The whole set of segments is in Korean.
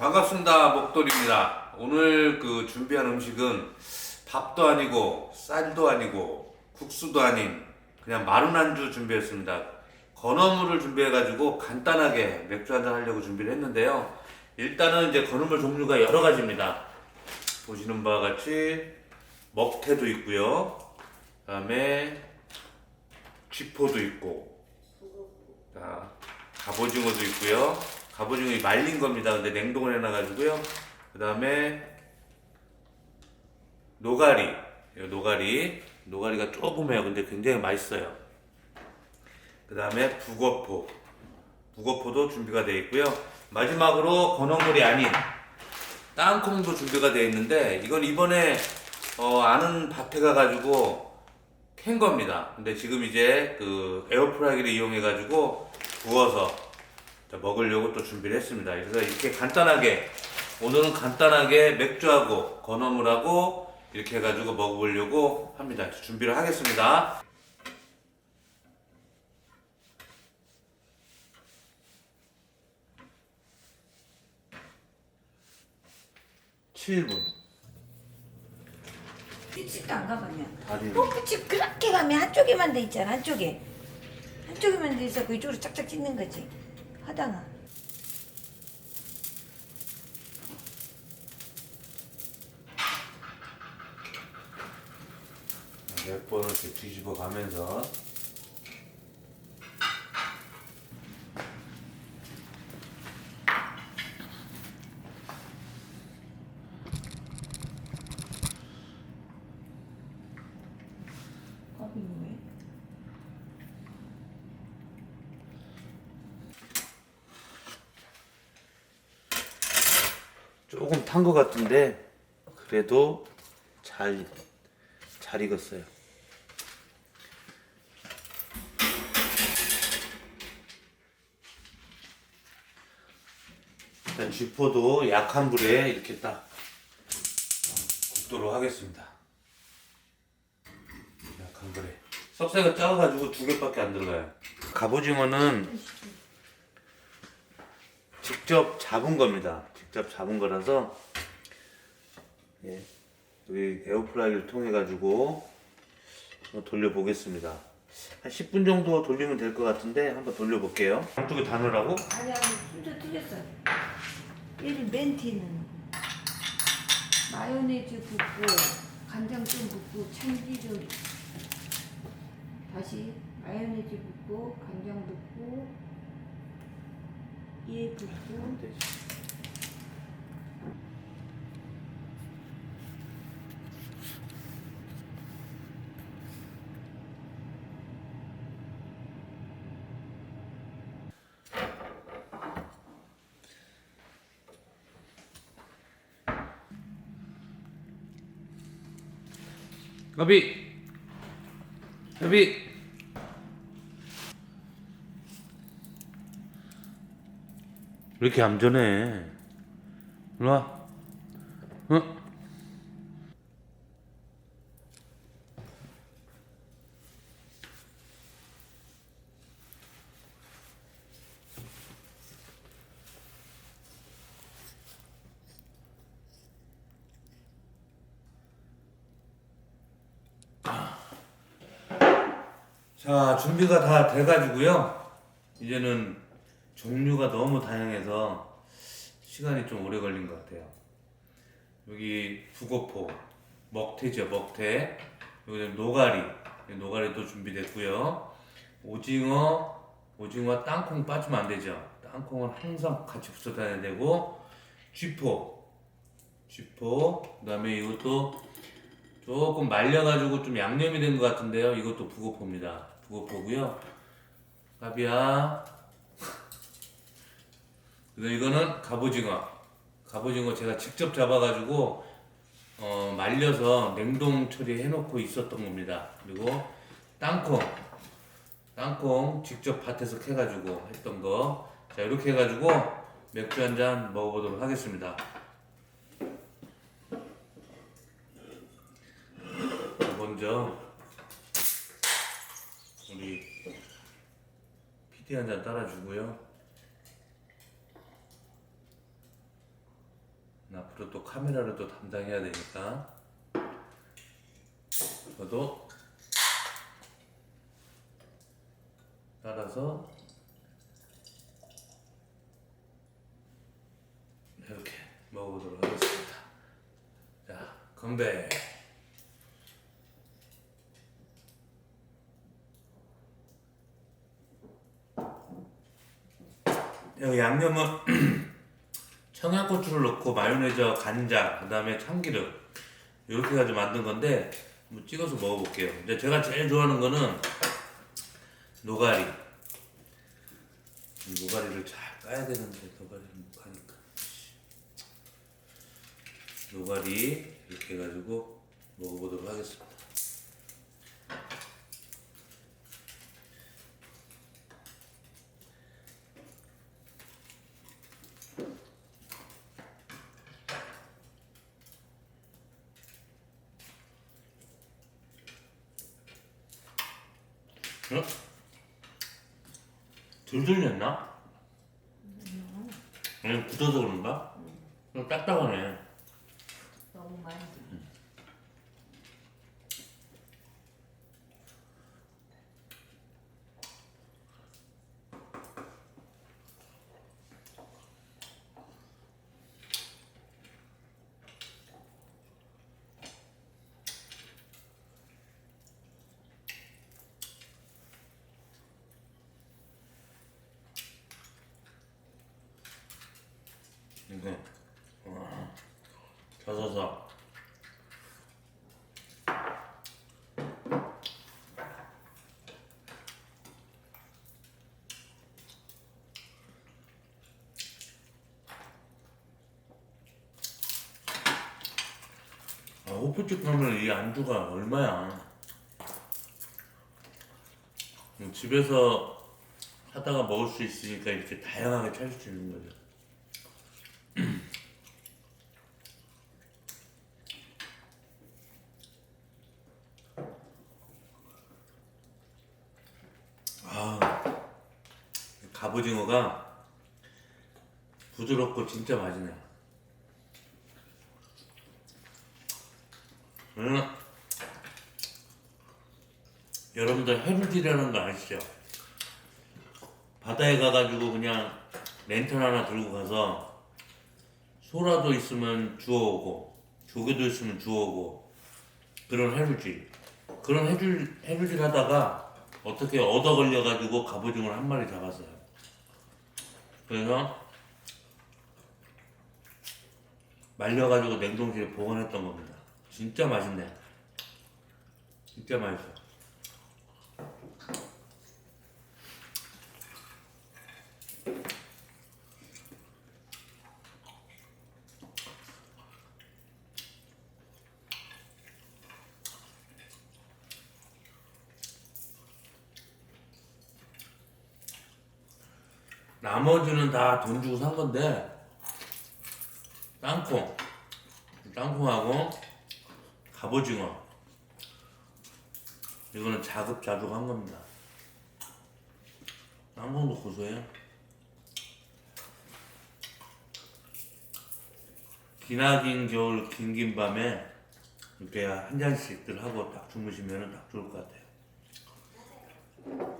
반갑습니다. 목돌입니다. 오늘 그 준비한 음식은 밥도 아니고 쌀도 아니고 국수도 아닌 그냥 마른 안주 준비했습니다. 건어물을 준비해가지고 간단하게 맥주 한잔 하려고 준비를 했는데요. 일단은 이제 건어물 종류가 여러 가지입니다. 보시는 바와 같이 먹태도 있고요. 그다음에 쥐포도 있고, 자 갑오징어도 있고요. 갑오징어 말린 겁니다. 근데 냉동을 해놔가지고요. 그 다음에 노가리, 노가리, 노가리가 조금 해요. 근데 굉장히 맛있어요. 그 다음에 북어포, 북어포도 준비가 되어 있고요. 마지막으로 건어물이 아닌 땅콩도 준비가 되어 있는데 이건 이번에 어, 아는 밭에 가가지고 캔 겁니다. 근데 지금 이제 그 에어프라이기를 이용해 가지고 구워서 자, 먹으려고 또 준비를 했습니다. 그래서 이렇게 간단하게 오늘은 간단하게 맥주하고 건어물하고 이렇게 해가지고 먹어보려고 합니다. 준비를 하겠습니다. 칠분. 집도 안 가보면 다리는 뽀뽀집 그렇게 가면 한쪽에만 돼 있잖아 한쪽에. 한쪽에만 돼 있어. 그 이쪽으로 짝짝 찢는 거지 하다가 몇 번을 이렇게 뒤집어 가면서 조금 탄 것 같은데 그래도 잘, 잘 익었어요. 일단 쥐포도 약한 불에 이렇게 딱 굽도록 하겠습니다. 약한 불에. 석쇠가 작아가지고 두 개밖에 안 들어가요. 갑오징어는 직접 잡은 겁니다. 직접 잡은 거라서 예, 여기 에어프라이기를 통해 가지고 돌려보겠습니다. 한 10분 정도 돌리면 될 것 같은데 한번 돌려볼게요. 양쪽에 다 넣으라고? 아니 아니 순서 틀렸어 얘를 멘티는 마요네즈 붓고 간장 좀 붓고 참기름 다시 마요네즈 붓고 간장 붓고 얘 붓고 여비, 여비. 왜 이렇게 얌전해? 일로 와. 자, 준비가 다 돼가지고요. 이제는 종류가 너무 다양해서 시간이 좀 오래 걸린 것 같아요. 여기 북어포, 먹태죠, 먹태. 여기는 노가리, 노가리도 준비됐고요. 오징어, 오징어 땅콩 빠지면 안 되죠. 땅콩은 항상 같이 붙여 다녀야 되고, 쥐포, 쥐포, 그 다음에 이것도 조금 말려가지고 좀 양념이 된 것 같은데요. 이것도 북어포입니다. 북어포고요. 가비야. 그리고 이거는 갑오징어. 갑오징어 제가 직접 잡아가지고 어, 말려서 냉동 처리해놓고 있었던 겁니다. 그리고 땅콩. 땅콩 직접 밭에서 캐가지고 했던 거. 자 이렇게 해가지고 맥주 한 잔 먹어보도록 하겠습니다. 먼저 우리 PT 한 잔 따라주고요. 앞으로 또 카메라를 또 담당해야 되니까 저도 따라서 이렇게 먹어보도록 하겠습니다. 자, 건배. 양념은 청양고추를 넣고 마요네즈와 간장, 그다음에 참기름 이렇게 가지고 만든 건데 한번 찍어서 먹어볼게요. 근데 제가 제일 좋아하는 거는 노가리. 이 노가리를 잘 까야 되는데 노가리를 못 까니까. 노가리 이렇게 해가지고 먹어보도록 하겠습니다. 어? 덜 들렸나? 아니 굳어서 그런가? 좀 딱딱하네. 너무 많이. 이거 와, 젖어서 아, 호프집 가면 이 안주가 얼마야? 음, 집에서 하다가 먹을 수 있으니까 이렇게 다양하게 찾을 수 있는 거죠. 아, 갑오징어가 부드럽고 진짜 맛있네. 음. 여러분들 해루질이라는 거 아시죠? 바다에 가가지고 그냥 랜턴 하나 들고 가서 소라도 있으면 주워오고 조개도 있으면 주워오고 그런 해루질 그런 해줄 해루질 하다가 어떻게 얻어 걸려가지고 갑오징어를 한 마리 잡았어요. 그래서 말려가지고 냉동실에 보관했던 겁니다. 진짜 맛있네. 진짜 맛있어. 나머지는 다 돈 주고 산 건데 땅콩. 땅콩하고 갑오징어. 이거는 자급자족 한 겁니다. 땅콩도 고소해요. 기나긴 겨울 긴긴 밤에 이렇게 한 잔씩들 하고 딱 주무시면 딱 좋을 것 같아요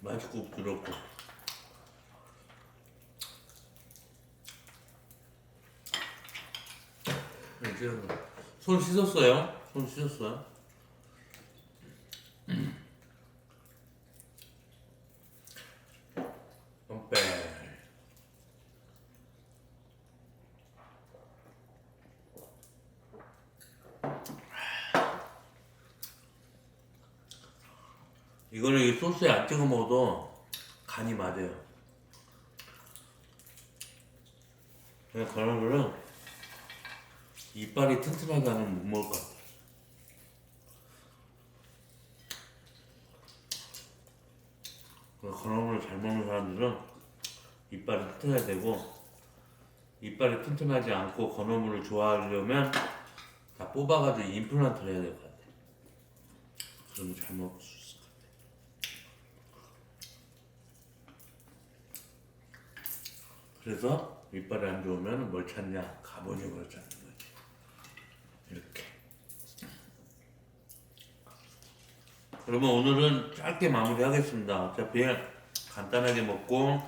맛있고 부드럽고 이제 손 씻었어요? 손 씻었어요? 똥배 이거는 이 소스에 안 찍어 먹어도 간이 맞아요. 그냥 그런 거는 이빨이 튼튼하게 하면 못 먹을 것 같아. 그런 걸 잘 먹는 사람들은 이빨이 튼튼해야 되고 이빨이 튼튼하지 않고 건어물을 좋아하려면 다 뽑아가지고 임플란트를 해야 될 것 같아. 그러면 잘 먹을 수 있을 것 같아. 그래서 이빨이 안 좋으면 뭘 찾냐? 갑오징어를 찾는 거지. 이렇게. 그러면 오늘은 짧게 마무리하겠습니다. 어차피 간단하게 먹고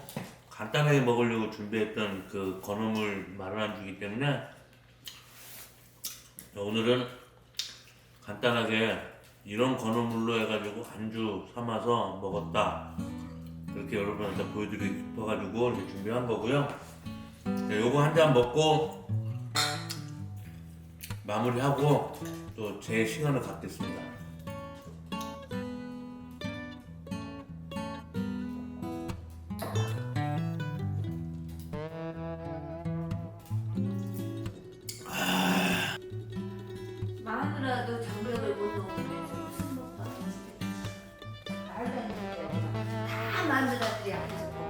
간단하게 먹으려고 준비했던 그 건어물 마른 안주기 때문에 오늘은 간단하게 이런 건어물로 해가지고 안주 삼아서 먹었다. 그렇게 여러분한테 보여드리고 싶어가지고 이렇게 준비한 거고요. 네, 요거 한 잔 먹고 마무리하고 또 제 시간을 갖겠습니다. 孩子。